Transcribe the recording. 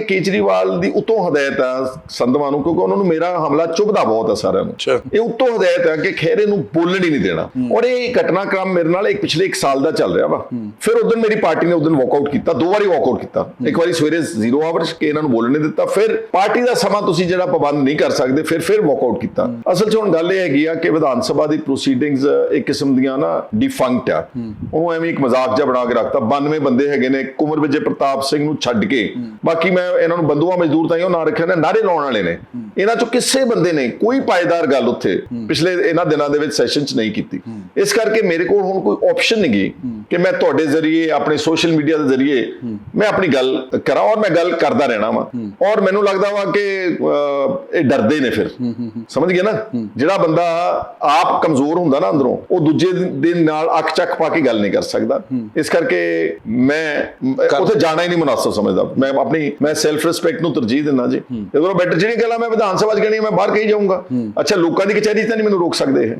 ਕੇਜਰੀਵਾਲ ਦੀ ਉਤੋਂ ਹਦਾਇਤ ਆ ਸੰਧਵਾਂ ਨੂੰ ਕਿਉਂਕਿ ਉਹਨਾਂ ਨੂੰ ਮੇਰਾ ਹਮਲਾ ਚੁਭਦਾ ਬਹੁਤ ਆ ਸਾਰਿਆਂ ਨੂੰ। ਇਹ ਉਤੋਂ ਹਦਾਇਤ ਹੈ ਕਿ ਖਹਿਰੇ ਨੂੰ ਬੋਲਣ ਹੀ ਨਹੀਂ ਦੇਣਾ। ਔਰ ਇਹ ਘਟਨਾਕ੍ਰਮ ਮੇਰੇ ਨਾਲ ਇੱਕ ਪਿਛਲੇ 1 ਸਾਲ ਦਾ ਚੱਲ ਰਿਹਾ ਵਾ। ਫਿਰ ਉਦੋਂ ਮੇਰੀ ਪਾਰਟੀ ਨੇ ਉਦੋਂ ਵਾਕਆਊਟ ਕੀਤਾ ਦੋ ਵਾਰੀ ਵਾਕਆਊਟ ਕੀਤਾ। ਇੱਕ ਵਾਰੀ ਸਵੇਰੇ 0 ਆਵਰਸ ਕਿ ਇਹਨਾਂ ਨੂੰ ਬੋਲਣ ਨਹੀਂ ਦਿੱਤਾ। ਫਿਰ ਪਾਰਟੀ ਦਾ ਸਮਾਂ ਤੁਸੀਂ ਜਿਹੜਾ ਪਾਬੰਦ ਨਹੀਂ ਕਰ ਸਕਦੇ ਫਿਰ ਫਿਰ ਵਾਕਆਊਟ ਕੀਤਾ। ਅਸਲ 'ਚ ਹੁਣ ਗੱਲ ਇਹ ਹੈਗੀ ਆ ਕਿ ਵਿਧਾਨ ਸਭਾ ਦੀ ਪ੍ਰੋਸੀਡਿੰਗਸ ਇੱਕ ਕਿਸਮ ਦੀਆਂ ਨਾ ਡਿਫੰਕਟ ਆ। ਉਹਨੂੰ ਐਵੇਂ ਇੱਕ ਮਜ਼ਾਕ ਜਿਹਾ ਬਣਾ ਕੇ ਰੱਖਤਾ। 92 ਬੰਦੇ ਹੈਗੇ ਨੇ ਕੁਮਰ ਵਿਜੇ ਪ੍ਰਤਾਪ ਸਿੰਘ ਨੂੰ ਛੱਡ ਕੇ। ਬਾਕੀ ਮੈਂ ਇਹਨਾਂ ਨੂੰ ਬੰਦੂਆ ਮਜ਼ਦੂਰ ਤਾਂ ਇਹੋ ਨਾਂ ਰੱਖਿਆ ਨੇ ਨਾਰੇ ਲਾਉਣ ਵਾਲੇ ਨੇ। ਇਹਨਾਂ ਚੋਂ ਕਿਸੇ ਬੰਦੇ ਨੇ ਕੋਈ ਪਾਇਦਾਰ ਗੱਲ ਉੱਥੇ ਪਿਛਲੇ ਇਹਨਾਂ ਦਿਨਾਂ ਦੇ ਵਿੱਚ ਸੈਸ਼ਨ 'ਚ ਨਹੀਂ ਕੀਤੀ। ਇਸ ਕਰਕੇ ਮੇਰੇ ਕੋਲ ਹੁਣ ਕੋਈ ਆਪਸ਼ਨ ਨਹੀਂ ਗਈ ਕਿ ਮੈਂ ਤੁਹਾਡੇ ਜ਼ਰੀਏ ਆਪਣੇ ਸੋਸ਼ਲ ਮੀਡੀਆ ਦੇ ਜ਼ਰੀਏ ਮੈਂ ਆਪਣੀ ਗੱਲ ਕਰਾਂ ਔਰ ਮੈਂ ਗੱਲ ਕਰਦਾ ਰਹਿਣਾ ਵਾ। ਔਰ ਮੈਨੂੰ ਲੱਗਦਾ ਵਾ ਕਿ ਇਹ ਡਰਦੇ ਨੇ ਫਿਰ। ਸਮਝ ਗਏ ਨਾ? ਜਿਹੜਾ ਬੰਦਾ ਆਪ ਕਮਜ਼ੋਰ ਹੁੰਦਾ ਨਾ ਅੰਦਰੋਂ ਉਹ ਦੂਜੇ ਦੇ ਨਾਲ ਅੱਖ ਚੱਕ ਪਾ ਕੇ ਗੱਲ ਨਹੀਂ ਕਰ ਸਕਦਾ। ਇਸ ਕਰਕੇ ਮੈਂ ਉੱਥੇ ਜਾਣਾ ਹੀ ਨਹੀਂ ਮੁਨਾਸਬ ਸਮਝਦਾ। ਮੈਂ ਆਪਣੀ ਮੈਂ ਸੈਲਫ ਰਿਸਪੈਕਟ ਨੂੰ ਤਰਜੀਹ ਦਿੰਦਾ ਜੀ। ਜਦੋਂ ਬੈਟਰ ਜਿਹੜੀ ਗੱਲਾਂ ਮੈਂ ਵਿਧਾਨ ਸਭਾ 'ਚ ਕਹਿਣੀ ਮੈਂ ਬਾਹਰ ਕਹੀ ਜਾਊਂਗਾ। ਅੱਛਾ ਲੋਕਾਂ ਦੀ ਕਚਹਿਰੀ ਤਾਂ ਨਹੀਂ ਮੈਨੂੰ ਰੋਕ ਸਕਦੇ ਇਹ।